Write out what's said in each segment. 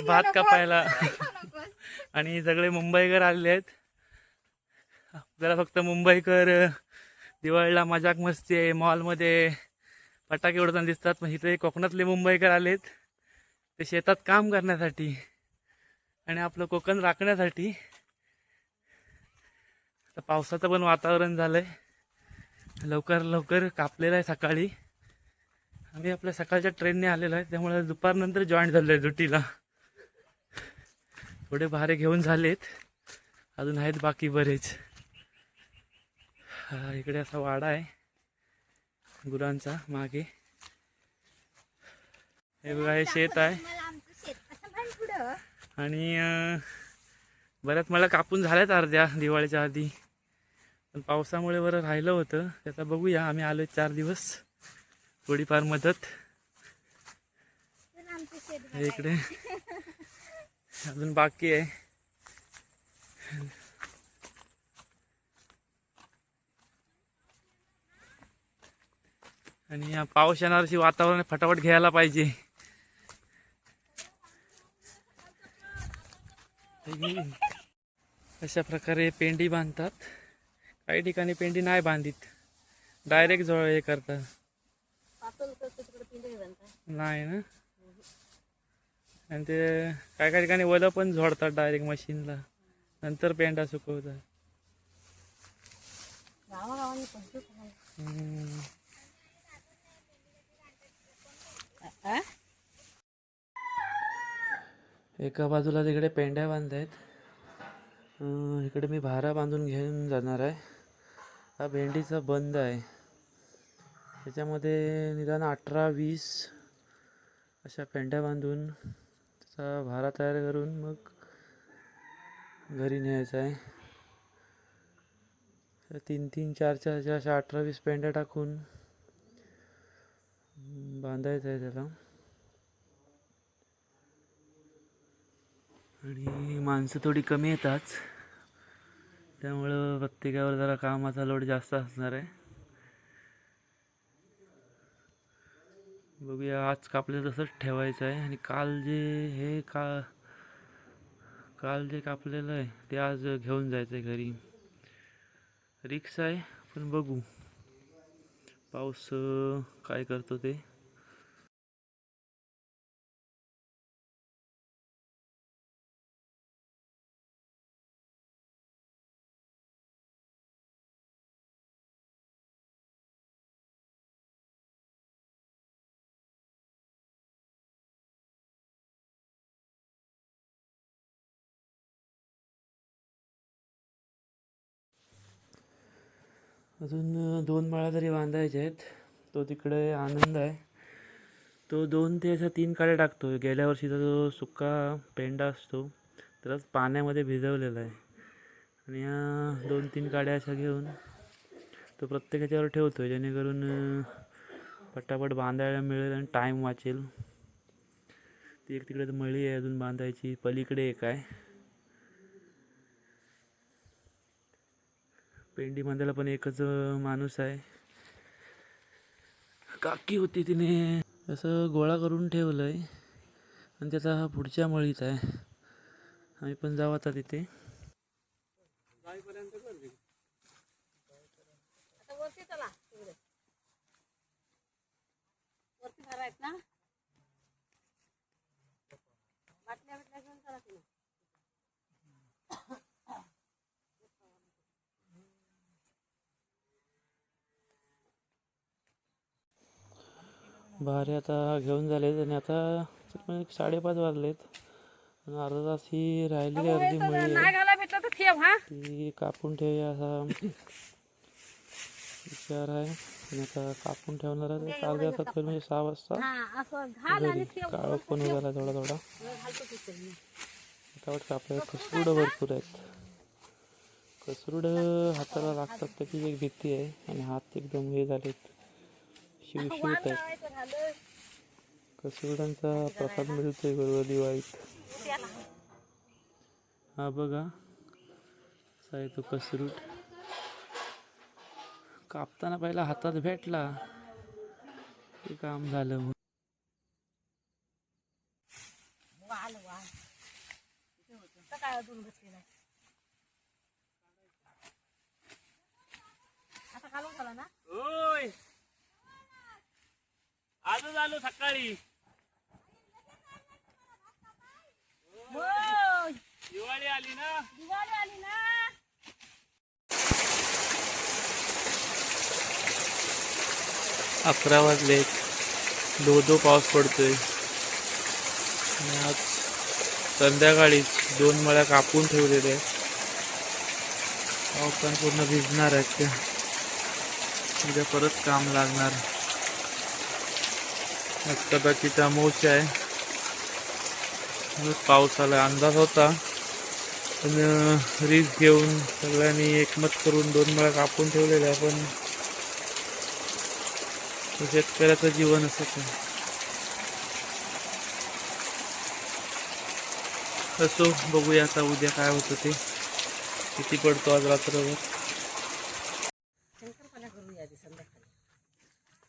आहेत भात कापायला. आणि सगळे मुंबईकर आलेले आहेत. आपल्याला फक्त मुंबईकर दिवाळीला मजाक मस्ती आहे मॉलमध्ये फटाके उडताना दिसतात. पण इथे कोकणातले मुंबईकर आलेत. ते शेतात काम करण्यासाठी आणि आपलं कोकण राखण्यासाठी. आता पावसाचं पण वातावरण झालंय. लवकर लवकर कापलेलं आहे सकाळी. आम्ही आपल्या सकाळच्या ट्रेनने आलेलो आहे. त्यामुळे दुपारनंतर जॉईन झालो आहे ड्युटीला. थोडे भारे घेऊन झालेत. अजून आहेत बाकी बरेच. इकडे असा वाडा आहे. गुरांचा मागे. हे बघा हे शेत आहे. आणि बऱ्याच मला कापून झाल्यात अर्ध्या दिवाळीच्या आधी. पण पावसामुळे बरं राहिलं होतं. त्याचा बघूया. आम्ही आलो चार दिवस. थोडीफार मदत. इकडे. अजून बाकी आहे. आणि या पाऊस येणार अशी वातावरण फटाफट घ्यायला पाहिजे. अशा प्रकारे पेंडी बांधतात. काही ठिकाणी पेंडी नाही बांधित. डायरेक्ट जवळ हे करतात. नाही ना? आणि ते काय काय ठिकाणी वलं पण झोडतात डायरेक्ट मशीनला नंतर पेंडा सुकवतात. एका बाजूला तिकडे पेंड्या बांधायत अं, इकडे मी भारा बांधून घेऊन जाणार आहे. हा भेंडीचा बंद आहे. त्याच्यामध्ये निदान अठरा वीस अशा पेंड्या बांधून त्याचा भारा तयार करून मग घरी न्यायचा आहे. तर तीन तीन चार चार चार अशा अठरा वीस पेंड्या टाकून बांधायचं आहे त्याला. आणि माणसं थोडी कमी येतात. त्यामुळं प्रत्येकावर जरा कामाचा लोड जास्त असणार आहे. बघूया आज कापलेलं तसंच ठेवायचं आहे. आणि काल जे हे का काल जे कापलेलं आहे ते आज घेऊन जायचं आहे घरी. रिक्स आहे पण बघू. पाऊस काय करतो ते. अजून दोन माळा तरी बांधायचे आहेत. तो तिकडे आनंद आहे. तो दोन ते अशा तीन काड्या टाकतो गेल्या वर्षीचा जो सुका पेंडा असतो. त्यालाच पाण्यामध्ये भिजवलेला आहे. आणि या दोन तीन काड्या अशा घेऊन तो प्रत्येकाच्यावर ठेवतो जेणेकरून पटापट बांधायला मिळेल आणि टाईम वाचेल. ती एक तिकडे मळी आहे अजून बांधायची. पलीकडे एक आहे. पेंडी बांधायला पण एकच माणूस आहे. काकी होती तिने. असं गोळा करून ठेवलं आहे आणि त्याचा हा पुढच्या मळीत आहे. आम्ही पण जाऊ आता तिथे. ना बाटल्या बिटल्या घेऊन चला तिने भारे आता घेऊन झालेत आणि आता साडेपाच वाजलेत. अर्धा तास ही राहिलेली अर्धी मळी. हा. कापून ठेवूया असा विचार आहे. आणि आता कापून ठेवणार आहे. अर्ध्या तासात म्हणजे सहा वाजता. हा काळोख पण झाला थोडा थोडा. मी. फटाफट कापल्या कसरुड भरपूर आहेत. कसरुड हाताला लागतात त्याची एक भीती आहे. आणि हात एकदम हे झालेत. शिवशिवत आहे कसुरडांचा प्रसाद मिळतोय बरोबर दिवाळीत. हा बघा. आहे तो कसरूट कापताना पहिला हातात भेटला. ते काम झालं म्हणून. आता घालून झाला ना. वाल संध्याकाळी होय. दिवाळी आली ना? दिवाळी आली ना? अकरा वाजले. दो दो पाऊस पडतोय. आणि आज संध्याकाळी दोन मळ्या कापून ठेवलेल्या आहेत. पावसान पूर्ण भिजणार आहेत त्या. उद्या परत काम लागणार. आज कदाचित अमावस्या आहे. आला अंदाज होता. पण रिस्क घेऊन सगळ्यांनी एकमत करून दोन मळ्या कापून ठेवलेल्या पण तो शेतकऱ्याचं जीवन असत असो बघूया आता उद्या काय होतं ते. किती पडतो आज रात्रभर?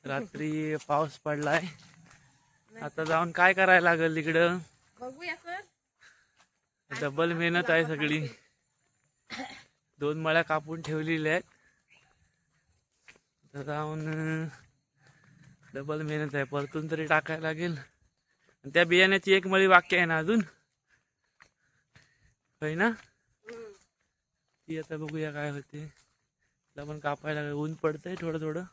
रात्री पाऊस पडलाय. आता जाऊन काय करायला लागेल तिकडं बघूया सर. डबल मेहनत आहे सगळी. दोन मळ्या कापून ठेवलेल्या आहेत. आता जाऊन डबल मेहनत आहे. परतून तरी टाकायला लागेल. त्या बियाण्याची एक मळी वाक्य आहे ना अजून? होय ना? ती आता बघूया काय होते. पण कापायला लागेल. ऊन पडतंय थोडं थोडं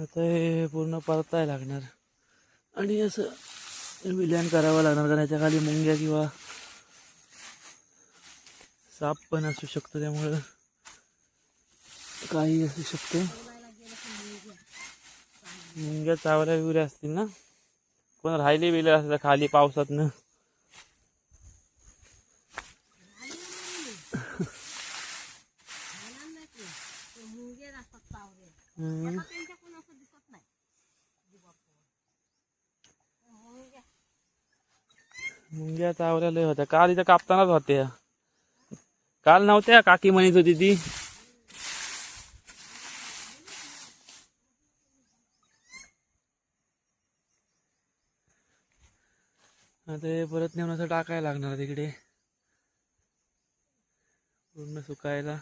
आता हे पूर्ण परताय लागणार. आणि असं विलयन करावं लागणार कारण याच्या खाली मुंग्या किंवा साप पण असू शकतो त्यामुळं काही असू शकते. मुंग्या चावल्या बिवऱ्या असतील ना? कोण राहिले बिले असतात खाली पावसात ना त्यांच्याकडून असं दिसत नाही मुंग्या चावल्या लय होत्या. काल इथं कापतानाच होत्या. काल नव्हत्या काकी म्हणत होती ती. आता हे परत नेऊन असं टाकायला लागणार तिकडे. पूर्ण सुकायला.